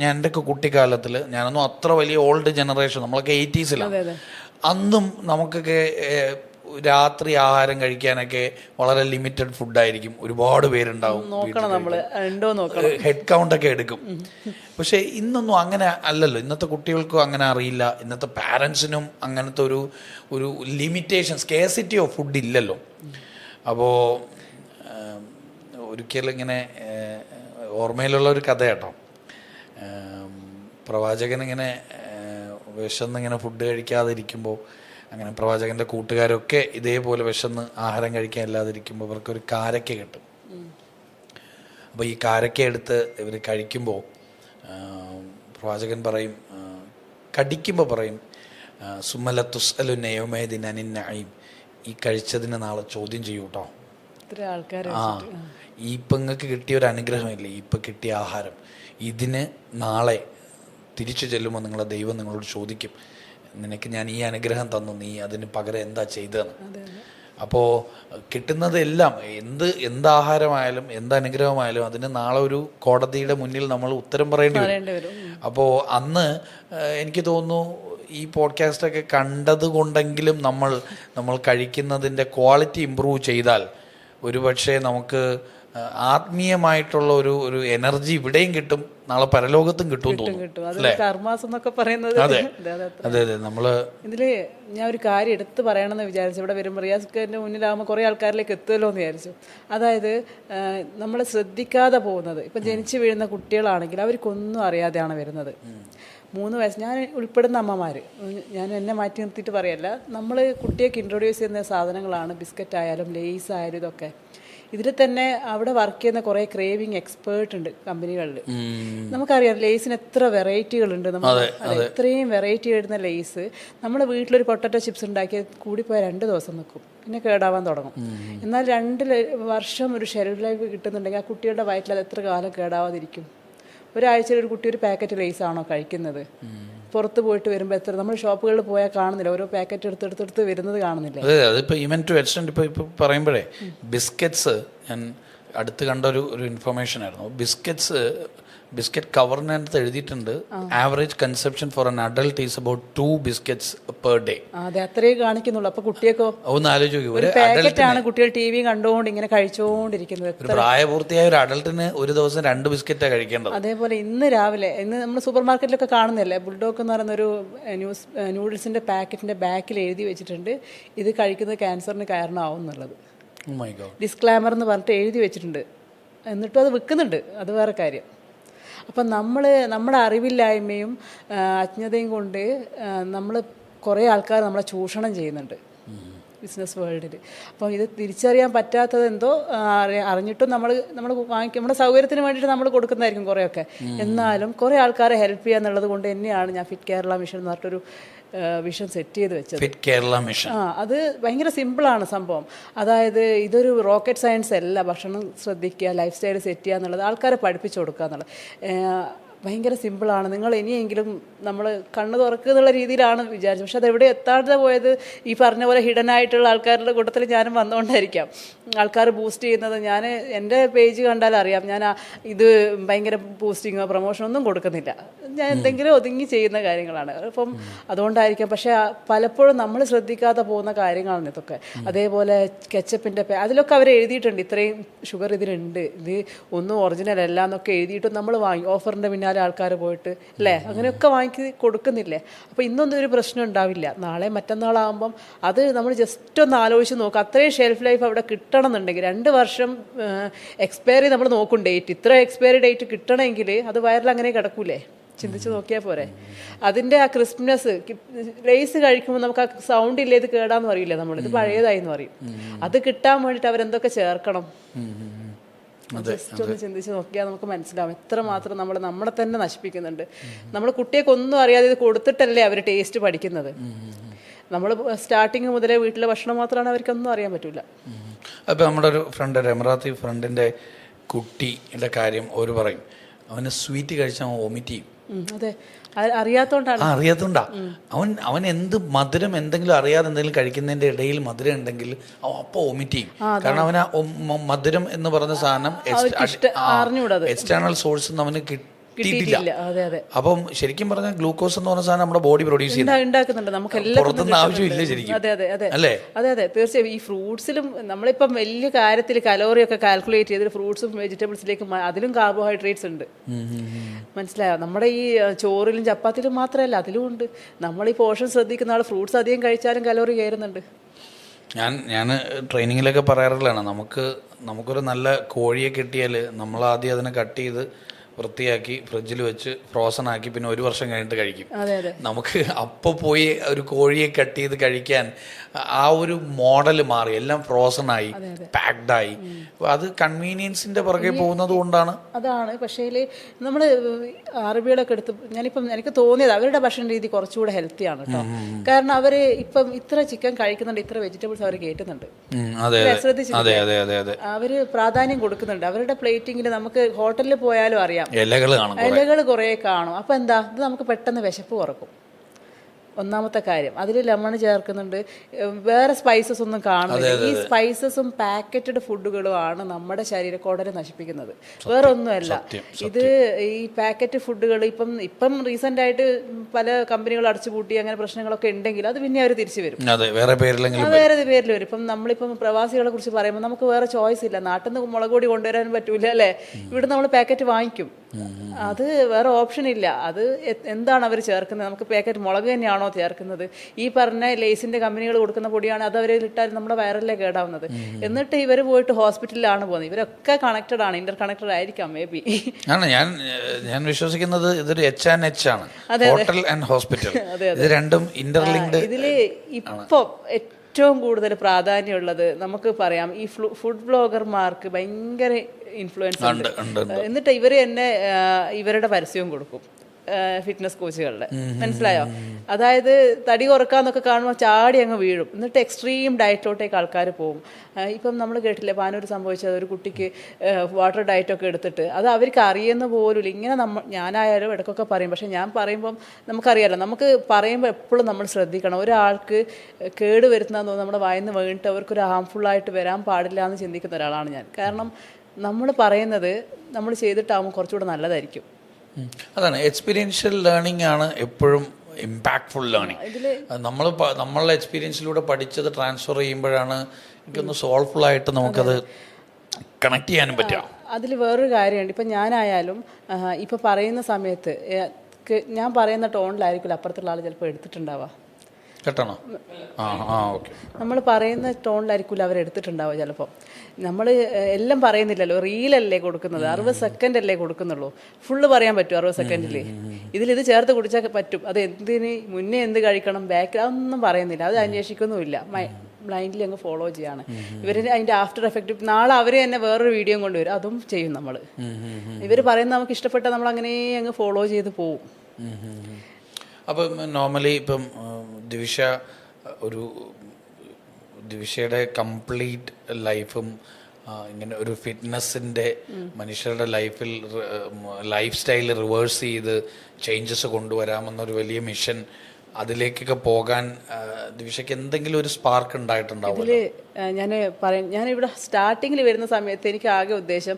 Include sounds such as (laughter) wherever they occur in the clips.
ഞാൻ എന്റെ ഒക്കെ കുട്ടിക്കാലത്തിൽ ഞാനൊന്നും അത്ര വലിയ ഓൾഡ് ജനറേഷൻ നമ്മളൊക്കെ എയ്റ്റീസിലാണ് അന്നും നമുക്കൊക്കെ രാത്രി ആഹാരം കഴിക്കാനൊക്കെ വളരെ ലിമിറ്റഡ് ഫുഡായിരിക്കും ഒരുപാട് പേരുണ്ടാവും ഹെഡ് കൗണ്ട് ഒക്കെ എടുക്കും. പക്ഷേ ഇന്നൊന്നും അങ്ങനെ അല്ലല്ലോ. ഇന്നത്തെ കുട്ടികൾക്കും അങ്ങനെ അറിയില്ല. ഇന്നത്തെ പാരൻസിനും അങ്ങനത്തെ ഒരു ഒരു ലിമിറ്റേഷൻ സ്കേസിറ്റി ഓഫ് ഫുഡ് ഇല്ലല്ലോ. അപ്പോൾ ഒരിക്കലും ഇങ്ങനെ ഓർമ്മയിലുള്ള ഒരു കഥ കേട്ടോ പ്രവാചകൻ ഇങ്ങനെ വിശന്ന് വിശന്നിങ്ങനെ ഫുഡ് കഴിക്കാതിരിക്കുമ്പോൾ അങ്ങനെ പ്രവാചകന്റെ കൂട്ടുകാരൊക്കെ ഇതേപോലെ വിശന്ന് ആഹാരം കഴിക്കാൻ ഇല്ലാതിരിക്കുമ്പോൾ ഇവർക്കൊരു കാരക്ക കിട്ടും. അപ്പോൾ ഈ കാരക്ക എടുത്ത് ഇവർ കഴിക്കുമ്പോൾ പ്രവാചകൻ പറയും കടിക്കുമ്പോൾ പറയും സുമല തുസ്അലു നയോമേദിൻ അനിന്നയും ഈ കഴിച്ചതിന് നാളെ ചോദ്യം ചെയ്യൂ കേട്ടോ ആ ഈ ഇപ്പം നിങ്ങൾക്ക് കിട്ടിയ ഒരു അനുഗ്രഹമില്ലേ ഇപ്പം കിട്ടിയ ആഹാരം. ഇതിന് നാളെ തിരിച്ചു ചെല്ലുമ്പോൾ നിങ്ങളെ ദൈവം നിങ്ങളോട് ചോദിക്കും നിനക്ക് ഞാൻ ഈ അനുഗ്രഹം തന്നു നീ അതിന് പകരം എന്താ ചെയ്തതെന്ന്? അപ്പോൾ കിട്ടുന്നതെല്ലാം എന്ത് എന്താഹാരമായാലും എന്ത് അനുഗ്രഹമായാലും അതിന് നാളെ ഒരു കോടതിയുടെ മുന്നിൽ നമ്മൾ ഉത്തരം പറയേണ്ടി വരും. അപ്പോൾ അന്ന് എനിക്ക് തോന്നുന്നു ഈ പോഡ്കാസ്റ്റൊക്കെ കണ്ടത് കൊണ്ടെങ്കിലും നമ്മൾ നമ്മൾ കഴിക്കുന്നതിന്റെ ക്വാളിറ്റി ഇമ്പ്രൂവ് ചെയ്താൽ ഒരുപക്ഷെ നമുക്ക് ആത്മീയമായിട്ടുള്ള ഒരു ഒരു എനർജി ഇവിടെയും കിട്ടും നാളെ പരലോകത്തും കിട്ടും എന്നൊക്കെ പറയുന്നത്. അതെ. (laughs) അതെ, നമ്മൾ ഇതിൽ ഞാൻ ഒരു കാര്യം എടുത്തു പറയണമെന്ന് വിചാരിച്ചു. ഇവിടെ വരുമ്പോൾ റിയാസ്ഖറിന്റെ മുന്നിലാകുമ്പോൾ കുറേ ആൾക്കാരിലേക്ക് എത്തുമല്ലോ എന്ന് വിചാരിച്ചു. അതായത് നമ്മൾ ശ്രദ്ധിക്കാതെ പോകുന്നത്. ഇപ്പം ജനിച്ചു വീഴുന്ന കുട്ടികളാണെങ്കിൽ അവർക്കൊന്നും അറിയാതെയാണ് വരുന്നത്. മൂന്ന് വയസ്സ് ഞാൻ ഉൾപ്പെടുന്ന അമ്മമാർ ഞാൻ എന്നെ മാറ്റി നിർത്തിയിട്ട് പറയല്ല. നമ്മൾ കുട്ടിയൊക്കെ ഇൻട്രൊഡ്യൂസ് ചെയ്യുന്ന സാധനങ്ങളാണ്. ബിസ്ക്കറ്റ് ആയാലും ലേസ് ആയാലും ഇതൊക്കെ. ഇതിൽ തന്നെ അവിടെ വർക്ക് ചെയ്യുന്ന കുറേ ക്രേവിങ് എക്സ്പേർട്ട് ഉണ്ട് കമ്പനികളിൽ നമുക്കറിയാം ലേസിന് എത്ര വെറൈറ്റികൾ ഉണ്ട് നമ്മൾ ഇത്രയും വെറൈറ്റി വരുന്ന ലേസ് നമ്മൾ വീട്ടിലൊരു പൊട്ടറ്റോ ചിപ്സ് ഉണ്ടാക്കിയ കൂടിപ്പോയാൽ രണ്ട് ദിവസം നിൽക്കും പിന്നെ കേടാവാൻ തുടങ്ങും. എന്നാൽ രണ്ട് വർഷം ഒരു ഷെൽഫ് ലൈഫ് കിട്ടുന്നുണ്ടെങ്കിൽ ആ കുട്ടികളുടെ വയറ്റിൽ അത് എത്ര കാലം കേടാവാതിരിക്കും? ഒരാഴ്ചയിൽ ഒരു കുട്ടി ഒരു പാക്കറ്റ് ലേസ് ആണോ കഴിക്കുന്നത്? പുറത്ത് പോയിട്ട് വരുമ്പോൾ എത്ര നമ്മൾ ഷോപ്പുകളിൽ പോയാൽ കാണുന്നില്ല. ഓരോ പാക്കറ്റ് എടുത്ത് എടുത്തെടുത്തെടുത്ത് വരുന്നത് കാണുന്നില്ല. അതെ അതിപ്പോൾ ഇവൻ ടു എക്സ്റ്റെൻഡ് ഇപ്പോൾ ഇപ്പോൾ പറയുമ്പോഴേ ബിസ്ക്കറ്റ്സ് ഞാൻ അടുത്ത് കണ്ട ഒരു ഒരു ഇൻഫർമേഷൻ ആയിരുന്നു. ബിസ്ക്കറ്റ്സ് ബിസ്ക്കറ്റ് കവറിനകത്ത് എഴുതിയിട്ടുണ്ട്. Average consumption for an adult is about two biscuits per day അതെ അത്രേ കാണിക്കുന്നുള്ളൂ. അപ്പൊ കുട്ടിയൊക്കെ ഒന്ന് ആലോചിക്കും കുട്ടികൾ ടി വി കണ്ടുകൊണ്ട് ഇങ്ങനെ കഴിച്ചുകൊണ്ടിരിക്കുന്നത്. പ്രായപൂർത്തിയായ ഒരു അഡൽട്ടിന് ഒരു ദിവസം രണ്ട് ബിസ്ക്കറ്റാണ് കഴിക്കേണ്ടത്. അതേപോലെ ഇന്ന് രാവിലെ ഇന്ന് നമ്മൾ സൂപ്പർ മാർക്കറ്റിലൊക്കെ കാണുന്നില്ലേ ബുൾഡോക്ക് എന്ന് പറയുന്ന ഒരു ന്യൂസ് നൂഡിൽസിന്റെ പാക്കറ്റിന്റെ ബാക്കിൽ എഴുതി വെച്ചിട്ടുണ്ട്. ഇത് കഴിക്കുന്നത് ക്യാൻസറിന് കാരണമാവും എന്നുള്ളത്. ഡിസ്ക്ലാമർ ഡിസ്ക്ലൈമർ എന്ന് പറഞ്ഞിട്ട് എഴുതി വെച്ചിട്ടുണ്ട്. എന്നിട്ടും അത് വിൽക്കുന്നുണ്ട് അത് വേറെ കാര്യം. അപ്പം നമ്മൾ നമ്മുടെ അറിവില്ലായ്മയും അജ്ഞതയും കൊണ്ട് നമ്മൾ കുറേ ആൾക്കാർ നമ്മളെ ചൂഷണം ചെയ്യുന്നുണ്ട് ബിസിനസ് വേൾഡിൽ അപ്പം ഇത് തിരിച്ചറിയാൻ പറ്റാത്തത് എന്തോ അറിഞ്ഞിട്ടും നമ്മൾ നമ്മൾ വാങ്ങിക്കും നമ്മുടെ സൗകര്യത്തിന് വേണ്ടിയിട്ട് നമ്മൾ കൊടുക്കുന്നതായിരിക്കും കുറേയൊക്കെ. എന്നാലും കുറേ ആൾക്കാരെ ഹെൽപ്പ് ചെയ്യുക എന്നുള്ളത് കൊണ്ട് തന്നെയാണ് ഞാൻ ഫിറ്റ് കേരള മിഷൻ എന്ന് പറഞ്ഞിട്ടൊരു വിഷൻ സെറ്റ് ചെയ്ത് വെച്ചത്. കേരള മിഷൻ ആ അത് ഭയങ്കര സിമ്പിളാണ് സംഭവം. അതായത് ഇതൊരു റോക്കറ്റ് സയൻസ് അല്ല. ഭക്ഷണം ശ്രദ്ധിക്കുക ലൈഫ് സ്റ്റൈൽ സെറ്റ് ചെയ്യുക എന്നുള്ളത് ആൾക്കാരെ പഠിപ്പിച്ചു കൊടുക്കുക എന്നുള്ളത്. ഭയങ്കര സിമ്പിളാണ്. നിങ്ങൾ ഇനിയെങ്കിലും നമ്മൾ കണ്ണ് തുറക്കുക എന്നുള്ള രീതിയിലാണ് വിചാരിച്ചത്. പക്ഷെ അതെവിടെ എത്താതെ പോയത് ഈ പറഞ്ഞ പോലെ ഹിഡൻ ആയിട്ടുള്ള ആൾക്കാരുടെ കൂട്ടത്തിൽ ഞാനും വന്നുകൊണ്ടായിരിക്കാം. ആൾക്കാർ ബൂസ്റ്റ് ചെയ്യുന്നത് ഞാൻ എന്റെ പേജ് കണ്ടാൽ അറിയാം. ഞാൻ ഇത് ഭയങ്കര ബൂസ്റ്റിങ്ങോ പ്രൊമോഷനോ ഒന്നും കൊടുക്കുന്നില്ല. ഞാൻ എന്തെങ്കിലും ഒതുങ്ങി ചെയ്യുന്ന കാര്യങ്ങളാണ്. അപ്പം അതുകൊണ്ടായിരിക്കാം. പക്ഷേ പലപ്പോഴും നമ്മൾ ശ്രദ്ധിക്കാതെ പോകുന്ന കാര്യങ്ങളാണ് ഇതൊക്കെ. അതേപോലെ കെച്ചപ്പിന്റെ അതിലൊക്കെ അവർ എഴുതിയിട്ടുണ്ട്. ഇത്രയും ഷുഗർ ഇതിലുണ്ട്. ഇത് ഒന്നും ഒറിജിനൽ അല്ല എന്നൊക്കെ എഴുതിയിട്ട് നമ്മൾ വാങ്ങി. ഓഫറിന്റെ പിന്നാലെ ആൾക്കാർ പോയിട്ട് അല്ലേ? അങ്ങനെയൊക്കെ വാങ്ങിക്ക് കൊടുക്കുന്നില്ലേ? അപ്പോൾ ഇന്നൊന്നും ഒരു പ്രശ്നം ഉണ്ടാവില്ല. നാളെ മറ്റന്നാളാകുമ്പം അത് നമ്മൾ ജസ്റ്റ് ഒന്ന് ആലോചിച്ച് നോക്കുക അത്രയും ഷെൽഫ് ലൈഫ് അവിടെ കിട്ടണം എന്നുണ്ടെങ്കിൽ രണ്ട് വർഷം എക്സ്പയറി നമ്മൾ നോക്കും ഡേറ്റ് ഇത്ര എക്സ്പയറി ഡേറ്റ് കിട്ടണമെങ്കിൽ അത് വയറിൽ അങ്ങനെ കിടക്കൂലേ? ചിന്തിച്ച് നോക്കിയാൽ പോരെ. അതിന്റെ ആ ക്രിസ്പ്നെസ് ലേസ് കഴിക്കുമ്പോൾ നമുക്ക് ആ സൗണ്ട് ഇല്ലേ ഇത് കേടാന്ന് പറയില്ലേ നമ്മൾ? ഇത് പഴയതായി എന്ന് പറയും. അത് കിട്ടാൻ വേണ്ടിയിട്ട് അവരെന്തൊക്കെ ചേർക്കണം? ജസ്റ്റ് ഒന്ന് ചിന്തിച്ച് നോക്കിയാൽ നമുക്ക് മനസ്സിലാവും. എത്രമാത്രം നമ്മൾ നമ്മളെ തന്നെ നശിപ്പിക്കുന്നുണ്ട്. നമ്മൾ കുട്ടിയൊക്കെ ഒന്നും അറിയാതെ ഇത് കൊടുത്തിട്ടല്ലേ അവർ ടേസ്റ്റ് പഠിക്കുന്നത്. നമ്മൾ സ്റ്റാർട്ടിങ് മുതലേ വീട്ടിലെ ഭക്ഷണം മാത്രമാണ് അവർക്കൊന്നും അറിയാൻ പറ്റില്ല അപ്പോൾ നമ്മുടെ ഒരു ഫ്രണ്ട് ഒരു എമറാത്തി ഫ്രണ്ടിന്റെ കുട്ടിയുടെ കാര്യം ഒരു പറയും. അവന് സ്വീറ്റ് കഴിച്ചാൽ വോമിറ്റ് ചെയ്യും. അതെ. അറിയാത്തോണ്ടാണ്. അറിയാത്തോണ്ടാ. അവൻ അവൻ എന്ത് മധുരം എന്തെങ്കിലും അറിയാതെ എന്തെങ്കിലും കഴിക്കുന്നതിന്റെ ഇടയിൽ മധുരം ഉണ്ടെങ്കിൽ അവൻ അപ്പൊ വൊമിറ്റ് ചെയ്യും. കാരണം അവന് മധുരം എന്ന് പറഞ്ഞ സാധനം. എക്സ്റ്റേണൽ സോഴ്സ് അവന് കിട്ടിയിട്ടില്ല. അപ്പം ശരിക്കും പറഞ്ഞാൽ ഗ്ലൂക്കോസ് എന്ന് പറഞ്ഞ സാധനം നമ്മുടെ ബോഡി പ്രൊഡ്യൂസ് ചെയ്യുന്നുണ്ട് നമുക്ക് പുറത്തുനിന്ന് ആവശ്യമില്ല ശരിക്കും. അതെ അതെ അതെ. അല്ലേ? അതെ അതെ. തീർച്ചയായും ഈ ഫ്രൂട്ട്സിലും നമ്മളിപ്പം വലിയ കാര്യത്തിൽ കലോറി ഒക്കെ കാൽക്കുലേറ്റ് ചെയ്തിട്ട് ഫ്രൂട്ട്സും വെജിറ്റബിൾസിലേക്ക് അതിലും കാർബോഹൈഡ്രേറ്റ്സ് ഉണ്ട്. മനസ്സിലായോ? നമ്മുടെ ഈ ചോറിലും ചപ്പാത്തിലും മാത്രമല്ല അതിലും ഉണ്ട്. നമ്മൾ ഈ പോഷൻ ശ്രദ്ധിക്കുന്ന ആൾ ഫ്രൂട്ട്സ് അധികം കഴിച്ചാലും കലോറി കയറുന്നുണ്ട്. ഞാൻ ഞാൻ ട്രെയിനിങ്ങിലൊക്കെ പറയാറുള്ളതാണ്. നമുക്ക് നമുക്കൊരു നല്ല കോഴിയെ കിട്ടിയാൽ നമ്മൾ ആദ്യം അതിനെ കട്ട് ചെയ്ത് വൃത്തിയാക്കി ഫ്രിഡ്ജിൽ വെച്ച് ഫ്രോസൺ ആക്കി പിന്നെ ഒരു വർഷം കഴിഞ്ഞിട്ട് കഴിക്കും. നമുക്ക് അപ്പോൾ പോയി ഒരു കോഴിയെ കട്ട് ചെയ്ത് കഴിക്കാൻ ആ ഒരു മോഡൽ മാറി. എല്ലാം ഫ്രോസൺ ആയി പാക്ഡ് ആയി. അപ്പൊ അത് കൺവീനിയൻസിന്റെ പുറകെ പോകുന്നത് കൊണ്ടാണ്. അതാണ്. പക്ഷേ നമ്മൾ അറബികളൊക്കെ എടുത്ത് ഞാനിപ്പം എനിക്ക് തോന്നിയത് അവരുടെ ഭക്ഷണ രീതി കുറച്ചുകൂടെ ഹെൽത്തിയാണ് കേട്ടോ കാരണം അവർ ഇപ്പം ഇത്ര ചിക്കൻ കഴിക്കുന്നുണ്ട് ഇത്ര വെജിറ്റബിൾസ് അവർ കേട്ടുന്നുണ്ട്. അവർ പ്രാധാന്യം കൊടുക്കുന്നുണ്ട്. അവരുടെ പ്ലേറ്റിങ്ങിൽ നമുക്ക് ഹോട്ടലിൽ പോയാലും അറിയാം. ഇലകൾ കാണും ഇലകൾ കുറേ കാണും. അപ്പം എന്താ? ഇത് നമുക്ക് പെട്ടെന്ന് വിശപ്പ് കുറക്കും. ഒന്നാമത്തെ കാര്യം. അതിൽ ലെമൺ ചേർക്കുന്നുണ്ട്. വേറെ സ്പൈസസ് ഒന്നും കാണുന്നില്ല. ഈ സ്പൈസസും പാക്കറ്റഡ് ഫുഡുകളും ആണ് നമ്മുടെ ശരീരക്കോടനെ നശിപ്പിക്കുന്നത്. വേറെ ഒന്നുമല്ല. ഇത് ഈ പാക്കറ്റ് ഫുഡുകൾ ഇപ്പം ഇപ്പം റീസെന്റ് ആയിട്ട് പല കമ്പനികൾ അടച്ചുപൂട്ടി അങ്ങനെ പ്രശ്നങ്ങളൊക്കെ ഉണ്ടെങ്കിൽ അത് പിന്നെ അവർ തിരിച്ചു വരും. വേറെ പേരിൽ വരും. ഇപ്പം നമ്മളിപ്പം പ്രവാസികളെ കുറിച്ച് പറയുമ്പോൾ നമുക്ക് വേറെ ചോയ്സ് ഇല്ല. നാട്ടിൽ നിന്ന് മുളക് പൊടി കൊണ്ടുവരാൻ പറ്റൂല അല്ലേ? ഇവിടെ നമ്മൾ പാക്കറ്റ് വാങ്ങിക്കും. അത് വേറെ ഓപ്ഷൻ ഇല്ല. അത് എന്താണ് അവർ ചേർക്കുന്നത്? നമുക്ക് പാക്കറ്റ് മുളക് തന്നെയാണോ ചേർക്കുന്നത്? ഈ പറഞ്ഞ ലേസിന്റെ കമ്പനികൾ കൊടുക്കുന്ന പൊടിയാണ് അത് അവരിൽ ഇട്ടാൽ നമ്മുടെ വയറിലെ കേടാവുന്നത്. എന്നിട്ട് ഇവർ പോയിട്ട് ഹോസ്പിറ്റലിലാണ് പോകുന്നത്. ഇവരൊക്കെ കണക്റ്റഡ് ആണ്. ഇന്റർ കണക്റ്റഡ് ആയിരിക്കാം മേ ബി ആണ്. ഞാൻ ഞാൻ വിശ്വസിക്കുന്നത് ഇതൊരു എച്ച് ആൻഡ് എച്ച് ആണ്. ഹോട്ടൽ ആൻഡ് ഹോസ്പിറ്റൽ ഇത് രണ്ടും ഇന്റർലിങ്ക്ഡ് ഇതിൽ ഇപ്പൊ ഏറ്റവും കൂടുതൽ പ്രാധാന്യമുള്ളത് നമുക്ക് പറയാം. ഈ ഫുഡ് ബ്ലോഗർമാർക്ക് ഭയങ്കര ഇൻഫ്ലുവൻസ് ഉണ്ട്. എന്നിട്ട് ഇവർ തന്നെ ഇവരുടെ പരസ്യവും കൊടുക്കും. ഫിറ്റ്നസ് കോച്ചുകളുടെ മനസ്സിലായോ? അതായത് തടി കുറക്കാന്നൊക്കെ കാണുമ്പോൾ ചാടി അങ്ങ് വീഴും. എന്നിട്ട് എക്സ്ട്രീം ഡയറ്റിലോട്ടേക്ക് ആൾക്കാർ പോകും. ഇപ്പം നമ്മൾ കേട്ടില്ലേ പാനൂർ സംഭവിച്ചത് ഒരു കുട്ടിക്ക് വാട്ടർ ഡയറ്റൊക്കെ എടുത്തിട്ട്. അത് അവർക്ക് അറിയുന്ന പോലും ഇങ്ങനെ നമ്മൾ ഞാനായാലും ഇടയ്ക്കൊക്കെ പറയും. പക്ഷെ ഞാൻ പറയുമ്പം നമുക്കറിയാലോ നമുക്ക് പറയുമ്പോൾ എപ്പോഴും നമ്മൾ ശ്രദ്ധിക്കണം. ഒരാൾക്ക് കേട് വരുത്തുന്ന തോന്നുന്നു നമ്മുടെ വായന്ന് വീണിട്ട് അവർക്കൊരു ഹാംഫുള്ളായിട്ട് വരാൻ പാടില്ല എന്ന് ചിന്തിക്കുന്ന ഒരാളാണ് ഞാൻ. കാരണം നമ്മൾ പറയുന്നത് നമ്മൾ ചെയ്തിട്ടാകുമ്പോൾ കുറച്ചുകൂടെ നല്ലതായിരിക്കും. അതാണ് എക്സ്പീരിയൻഷ്യൽ ലേണിംഗ് ആണ് എപ്പോഴും ഇമ്പാക്ട്ഫുൾ ലേണിംഗ് നമ്മൾ നമ്മളുടെ എക്സ്പീരിയൻസിലൂടെ പഠിച്ചത് ട്രാൻസ്ഫർ ചെയ്യുമ്പോഴാണ് എനിക്കൊന്ന് സോൾഫുൾ ആയിട്ട് നമുക്കത് കണക്ട് ചെയ്യാനും പറ്റുക. അതിൽ വേറൊരു കാര്യമുണ്ട്. ഇപ്പം ഞാനായാലും ഇപ്പം പറയുന്ന സമയത്ത് ഞാൻ പറയുന്ന ടോണിലായിരിക്കില്ല അപ്പുറത്തുള്ള ആൾ ചിലപ്പോൾ എടുത്തിട്ടുണ്ടാവുക കേട്ടണോ? ആ ആ ഓക്കെ. നമ്മൾ പറയുന്ന ടോണിലായിരിക്കില്ല അവർ എടുത്തിട്ടുണ്ടാവുക ചിലപ്പോൾ നമ്മൾ എല്ലാം പറയുന്നില്ലല്ലോ. റീലല്ലേ കൊടുക്കുന്നത്. അറുപത് സെക്കൻഡ് അല്ലേ കൊടുക്കുന്നുള്ളൂ. ഫുള്ള് പറയാൻ പറ്റും അറുപത് സെക്കൻഡിൽ ഇതിൽ ഇത് ചേർത്ത് കുടിച്ചാൽ പറ്റും. അത് എന്തിന് മുന്നേ എന്ത് കഴിക്കണം ബാക്ക് അതൊന്നും പറയുന്നില്ല. അത് അന്വേഷിക്കൊന്നുമില്ല. ബ്ലൈൻഡ്ലി അങ്ങ് ഫോളോ ചെയ്യാണ്. ഇവർ അതിന്റെ ആഫ്റ്റർ എഫക്റ്റ് നാളെ അവർ തന്നെ വേറൊരു വീഡിയോ കൊണ്ടുവരും. അതും ചെയ്യും നമ്മൾ ഇവർ പറയുന്നത് നമുക്ക് ഇഷ്ടപ്പെട്ട നമ്മൾ അങ്ങനെ അങ്ങ് ഫോളോ ചെയ്ത് പോവും. അപ്പം നോർമലി ഇപ്പം ദിവിഷ ഒരു ദിവിഷയുടെ കംപ്ലീറ്റ് ലൈഫും ഇങ്ങനെ ഒരു ഫിറ്റ്നസിന്റെ മനുഷ്യരുടെ ലൈഫിൽ ലൈഫ് സ്റ്റൈൽ റിവേഴ്സ് ചെയ്ത് ചേഞ്ചസ് കൊണ്ടുവരാമെന്നൊരു വലിയ മിഷൻ അതിലേക്കൊക്കെ പോകാൻ ദിവിഷയ്ക്ക് എന്തെങ്കിലും ഒരു സ്പാർക്ക് ഉണ്ടായിട്ടുണ്ടാവും ഇതിൽ ഞാൻ പറയും ഞാനിവിടെ സ്റ്റാർട്ടിങ്ങിൽ വരുന്ന സമയത്ത് എനിക്ക് ആകെ ഉദ്ദേശം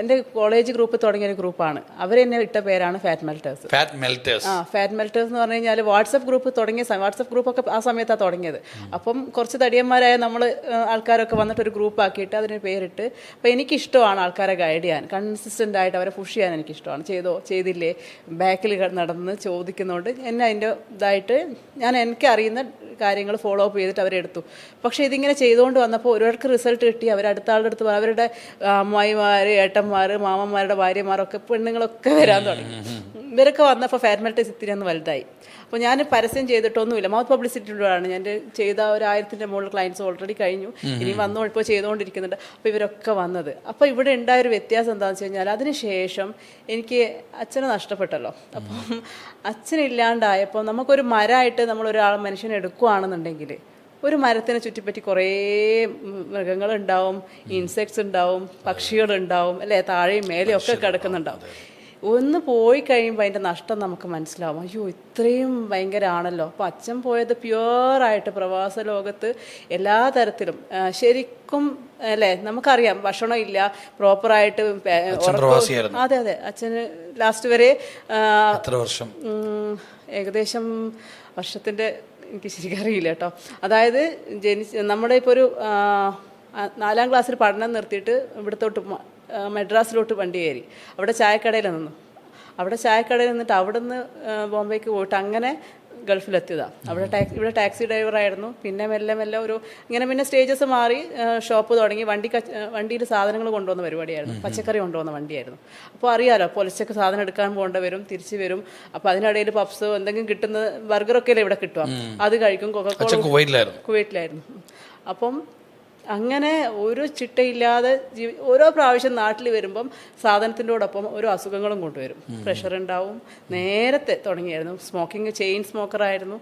എന്റെ കോളേജ് ഗ്രൂപ്പ് തുടങ്ങിയ ഒരു ഗ്രൂപ്പാണ് അവരെന്നെ ഇട്ട പേരാണ് ഫാറ്റ് മെൽറ്റേഴ്സ് ഫാറ്റ് മെൽറ്റേഴ്സ് ആ ഫാറ്റ് മെൽറ്റേഴ്സ് എന്ന് പറഞ്ഞു കഴിഞ്ഞാൽ വാട്സപ്പ് ഗ്രൂപ്പ് തുടങ്ങിയ സമയം വാട്സപ്പ് ഗ്രൂപ്പൊക്കെ ആ സമയത്താണ് തുടങ്ങിയത്. അപ്പം കുറച്ച് തടിയന്മാരായ നമ്മൾ ആൾക്കാരൊക്കെ വന്നിട്ട് ഒരു ഗ്രൂപ്പ് ആക്കിയിട്ട് അതിന് പേരിട്ട് അപ്പോൾ എനിക്കിഷ്ടമാണ് ആൾക്കാരെ ഗൈഡ് ചെയ്യാൻ. കൺസിസ്റ്റന്റ് ആയിട്ട് അവരെ പുഷ് ചെയ്യാൻ എനിക്കിഷ്ടമാണ്. ചെയ്തോ ചെയ്തില്ലേ? ബാക്കിൽ നടന്ന് ചോദിക്കുന്നതുകൊണ്ട് എന്നെ അതിന്റെ ഇതായിട്ട് ഞാൻ എനിക്ക് അറിയുന്ന കാര്യങ്ങൾ ഫോളോ അപ്പ് ചെയ്തിട്ട് അവരെടുത്തു പക്ഷേ ഇതിങ്ങനെ ചെയ്തുകൊണ്ട് വന്നപ്പോൾ ഒരാൾക്ക് റിസൾട്ട് കിട്ടി. അവർ അടുത്ത ആളുടെ അടുത്ത് അവരുടെ അമ്മായിമാർ ഏട്ടന്മാർ മാമന്മാരുടെ ഭാര്യമാരൊക്കെ പെണ്ണുങ്ങളൊക്കെ വരാൻ തുടങ്ങി. ഇവരൊക്കെ വന്നപ്പോൾ ഫാറ്റ്മെൽറ്റേഴ്സ് ഇത്തിരി ഒന്ന് വലുതായി. അപ്പോൾ ഞാൻ പരസ്യം ചെയ്തിട്ടൊന്നുമില്ല. മൗത്ത് പബ്ലിസിറ്റിയിലൂടെയാണ് ഞാൻ ചെയ്ത ഒരു ആയിരത്തിന്റെ മുകളിൽ ക്ലയൻസ് ഓൾറെഡി കഴിഞ്ഞു. ഇനി വന്നോ ഇപ്പോൾ ചെയ്തുകൊണ്ടിരിക്കുന്നുണ്ട് അപ്പോൾ ഇവരൊക്കെ വന്നത്. അപ്പോൾ ഇവിടെ ഉണ്ടായ ഒരു വ്യത്യാസം എന്താണെന്ന് വെച്ച് കഴിഞ്ഞാൽ അതിനുശേഷം എനിക്ക് അച്ഛനെ നഷ്ടപ്പെട്ടല്ലോ. അപ്പം അച്ഛനില്ലാണ്ടായപ്പോൾ നമുക്കൊരു മരമായിട്ട് നമ്മൾ ഒരാൾ മനുഷ്യനെ എടുക്കുകയാണെന്നുണ്ടെങ്കിൽ ഒരു മരത്തിനെ ചുറ്റിപ്പറ്റി കുറേ മൃഗങ്ങളുണ്ടാവും ഇൻസെക്ട്സ് ഉണ്ടാവും പക്ഷികളുണ്ടാവും അല്ലേ? താഴെയും മേലെയും ഒക്കെ കിടക്കുന്നുണ്ടാവും. ഒന്ന് പോയി കഴിയുമ്പോൾ അതിന്റെ നഷ്ടം നമുക്ക് മനസ്സിലാവും. അയ്യോ ഇത്രയും ഭയങ്കരമാണല്ലോ അപ്പോൾ അച്ഛൻ പോയത് പ്യുവറായിട്ട് പ്രവാസ ലോകത്ത് എല്ലാ തരത്തിലും. ശരിക്കും അല്ലേ നമുക്കറിയാം ഭക്ഷണം ഇല്ല പ്രോപ്പറായിട്ട്. അതെ അതെ അച്ഛന് ലാസ്റ്റ് വരെ വർഷം? ഏകദേശം വർഷത്തിന്റെ എനിക്ക് ശരിക്കറിയില്ല കേട്ടോ. അതായത് ജനിച്ച് നമ്മുടെ ഇപ്പോൾ ഒരു നാലാം ക്ലാസ്സിൽ പഠനം നിർത്തിയിട്ട് ഇവിടത്തോട്ട് മദ്രാസിലോട്ട് വണ്ടി കയറി. അവിടെ ചായക്കടയിൽ നിന്നു. അവിടെ ചായക്കടയിൽ നിന്നിട്ട് അവിടെ നിന്ന് ബോംബെക്ക് പോയിട്ട് അങ്ങനെ ഗൾഫിലെത്തിയതാണ് അവിടെ ടാക്സി ഇവിടെ ടാക്സി ഡ്രൈവറായിരുന്നു. പിന്നെ മെല്ലെ മെല്ലെ ഒരു ഇങ്ങനെ പിന്നെ സ്റ്റേജസ് മാറി ഷോപ്പ് തുടങ്ങി. വണ്ടി വണ്ടിയിൽ സാധനങ്ങൾ കൊണ്ടുവന്ന പരിപാടിയായിരുന്നു. പച്ചക്കറി കൊണ്ടുവന്ന വണ്ടിയായിരുന്നു. അപ്പോൾ അറിയാലോ പൊലിച്ചൊക്കെ സാധനം എടുക്കാൻ പോകേണ്ട വരും തിരിച്ചു വരും. അപ്പോൾ അതിനിടയിൽ പപ്സ് എന്തെങ്കിലും കിട്ടുന്ന ബർഗറൊക്കെ അല്ലേ ഇവിടെ കിട്ടുക. അത് കഴിക്കും കൊക്കക്കോള കുവൈറ്റിലായിരുന്നു. അപ്പം അങ്ങനെ ഒരു ചിട്ടയില്ലാതെ ജീവി ഓരോ പ്രാവശ്യം നാട്ടിൽ വരുമ്പം സാധനത്തിന്റെയോടൊപ്പം ഓരോ അസുഖങ്ങളും കൊണ്ടുവരും. പ്രഷർ ഉണ്ടാവും നേരത്തെ തുടങ്ങിയായിരുന്നു. സ്മോക്കിംഗ് ചെയിൻ സ്മോക്കർ ആയിരുന്നു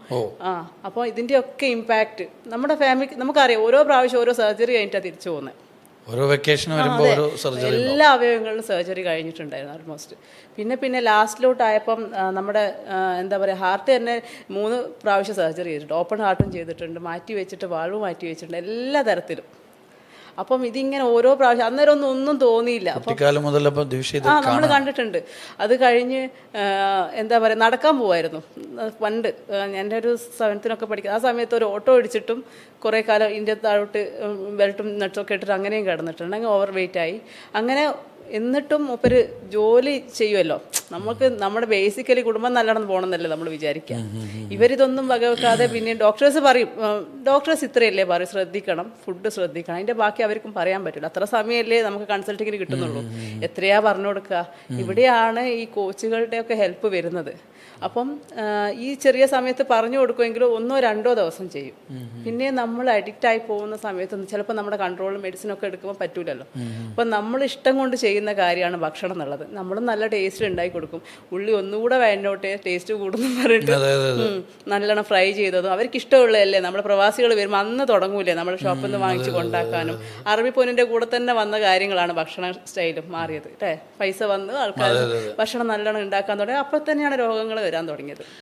ആ അപ്പോൾ ഇതിന്റെയൊക്കെ ഇമ്പാക്റ്റ് നമ്മുടെ ഫാമിലി നമുക്കറിയാം. ഓരോ പ്രാവശ്യം ഓരോ സർജറി കഴിഞ്ഞിട്ടാണ് തിരിച്ചു പോകുന്നത്. ഓരോ വെക്കേഷൻ വരുമ്പോൾ ഓരോ സർജറി എല്ലാ അവയവങ്ങളിലും സർജറി കഴിഞ്ഞിട്ടുണ്ടായിരുന്നു ഓൾമോസ്റ്റ് പിന്നെ പിന്നെ ലാസ്റ്റിലോട്ടായപ്പം നമ്മുടെ എന്താ പറയുക ഹാർട്ട് തന്നെ മൂന്ന് പ്രാവശ്യം സർജറി ചെയ്തിട്ടുണ്ട്. ഓപ്പൺ ഹാർട്ടും ചെയ്തിട്ടുണ്ട്. മാറ്റി വെച്ചിട്ട് വാൾവ് മാറ്റി വെച്ചിട്ടുണ്ട്. എല്ലാ തരത്തിലും. അപ്പം ഇതിങ്ങനെ ഓരോ പ്രാവശ്യം അന്നേരം ഒന്നും ഒന്നും തോന്നിയില്ല കുട്ടിക്കാലം മുതൽ ആ നമ്മൾ കണ്ടിട്ടുണ്ട്. അത് കഴിഞ്ഞ് എന്താ പറയുക നടക്കാൻ പോവായിരുന്നു. പണ്ട് എന്റെ ഒരു സെവൻത്തിനൊക്കെ പഠിക്കുക ആ സമയത്ത് ഒരു ഓട്ടോ ഇടിച്ചിട്ടും കുറേ കാലം ഇന്ത്യ താഴോട്ട് ബെൽറ്റും ബെൽറ്റും ഒക്കെ ഇട്ടിട്ട് അങ്ങനെയും കിടന്നിട്ടുണ്ട്. അങ്ങനെ ഓവർ വെയിറ്റ് ആയി അങ്ങനെ എന്നിട്ടും മൂപ്പര് ജോലി ചെയ്യുമല്ലോ നമുക്ക് നമ്മുടെ ബേസിക്കലി കുടുംബം നല്ലോണം പോകണമെന്നല്ലേ നമ്മൾ വിചാരിക്കുക ഇവരിതൊന്നും വകവെക്കാതെ പിന്നെ ഡോക്ടേഴ്സ് പറയും ഡോക്ടേഴ്സ് ഇത്രയല്ലേ പറയും ശ്രദ്ധിക്കണം ഫുഡ് ശ്രദ്ധിക്കണം. അതിന്റെ ബാക്കി അവർക്കും പറയാൻ പറ്റില്ല. അത്ര സമയമല്ലേ നമുക്ക് കൺസൾട്ടിങ്ങിന് കിട്ടുന്നുള്ളൂ. എത്രയാ പറഞ്ഞു കൊടുക്കുക ഇവിടെയാണ് ഈ കോച്ചുകളുടെയൊക്കെ ഹെൽപ്പ് വരുന്നത്. അപ്പം ഈ ചെറിയ സമയത്ത് പറഞ്ഞു കൊടുക്കുമെങ്കിലും ഒന്നോ രണ്ടോ ദിവസം ചെയ്യും. പിന്നെ നമ്മൾ അഡിക്റ്റ് ആയി പോകുന്ന സമയത്ത് ചിലപ്പോൾ നമ്മുടെ മെഡിസിൻ ഒക്കെ എടുക്കുമ്പോൾ പറ്റൂലല്ലോ. അപ്പം നമ്മൾ ഇഷ്ടം കൊണ്ട് ചെയ്യുന്ന കാര്യമാണ് ഭക്ഷണം എന്നുള്ളത്. നമ്മൾ നല്ല ടേസ്റ്റ് ഉണ്ടാക്കി കൊടുക്കും. ഉള്ളി ഒന്നുകൂടെ വേണ്ടോട്ടെ ടേസ്റ്റ് കൂടുന്നു പറഞ്ഞിട്ട്. നല്ലോണം ഫ്രൈ ചെയ്തതും. അവർക്ക് ഇഷ്ടമുള്ളതല്ലേ നമ്മുടെ പ്രവാസികൾ വരുമ്പോൾ അന്ന് തുടങ്ങൂലേ നമ്മുടെ ഷോപ്പിൽ നിന്ന് വാങ്ങിച്ച് കൊണ്ടാക്കാനും. അറബി പൊന്നിന്റെ കൂടെ തന്നെ വന്ന കാര്യങ്ങളാണ് ഭക്ഷണ സ്റ്റൈലും മാറിയത്. അല്ലേ പൈസ വന്ന് ആൾക്കാർ ഭക്ഷണം നല്ലോണം ഉണ്ടാക്കാൻ തുടങ്ങി. അപ്പോൾ തന്നെയാണ് രോഗങ്ങൾ വരാൻ തുടങ്ങിയത്.